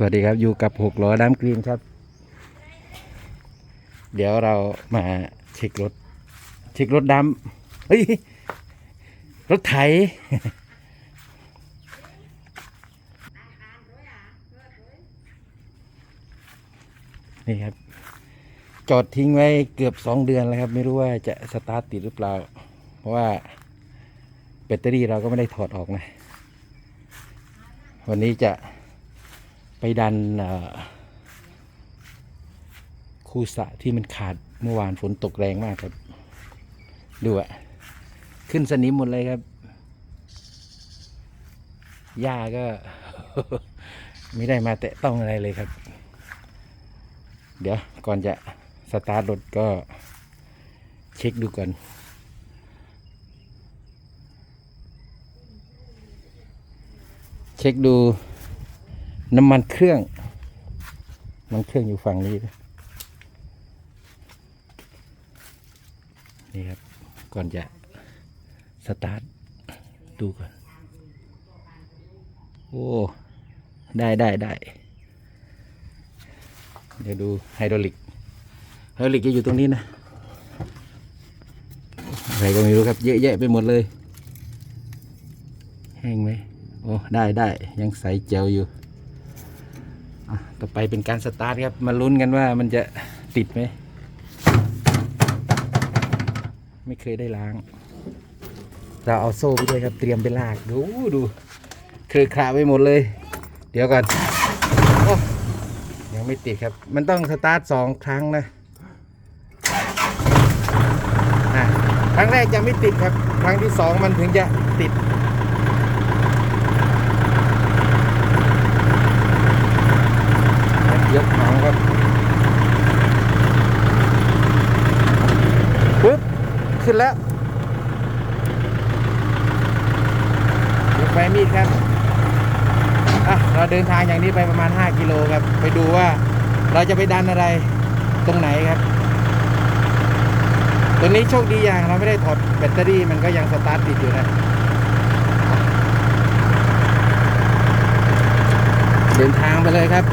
สวัสดีครับอยู่กับหกล้อด้ามกรีนครับ เดี๋ยวเรามาเช็ครถ เช็ครถดำเฮ้ย รถไถ นี่ครับ จอดทิ้งไว้เกือบสองเดือนแล้วครับ ไม่รู้ว่าจะสตาร์ทติดหรือเปล่า เพราะว่าแบตเตอรี่เราก็ไม่ได้ถอดออกนะ วันนี้จะ ไปดันคูสะที่มันขาดเมื่อวานฝนตกแรงมากครับ ดูอะขึ้นสนิมหมดเลยครับ หญ้าก็ ไม่ได้มาแตะต้องอะไรเลยครับ เดี๋ยวก่อนจะสตาร์ทรถก็เช็คดูก่อนเช็คดู น้ำมันเครื่อง น้ำมันเครื่องอยู่ฝั่งนี้นะนี่ครับ ก่อนจะสตาร์ทดูก่อน โอ้ ได้ได้ได้ เดี๋ยวดูไฮดรอลิก ไฮดรอลิกจะอยู่ตรงนี้นะอะไรก็ไม่รู้ครับ เยอะแยะไปหมดเลย แห้งไหมโอ้ ได้ได้ ยังใสเจลอยู่ ต่อไปเป็นการสตาร์ทครับ มาลุ้นกันว่ามันจะติดไหม ไม่เคยได้ล้าง เราเอาโซ่ไปด้วยครับ เตรียมไปลาก ดูดูเครือคราไปหมดเลย เดี๋ยวก่อนอยังไม่ติดครับ มันต้องสตาร์ทสองครั้งนะอะครั้งแรกยังไม่ติดครับ ครั้งที่สองมันถึงจะติด ยกหางครับปึ๊บ ขึ้นแล้วไปมีดครับอะเราเดินทางอย่างนี้ไปประมาณ 5 กิโลครับ ไปดูว่าเราจะไปดันอะไรตรงไหนครับตัวนี้โชคดีอย่างเราไม่ได้ถอดแบตเตอรี่มันก็ยังสตาร์ทติดอยู่นะ เดินทางไปเลยครับ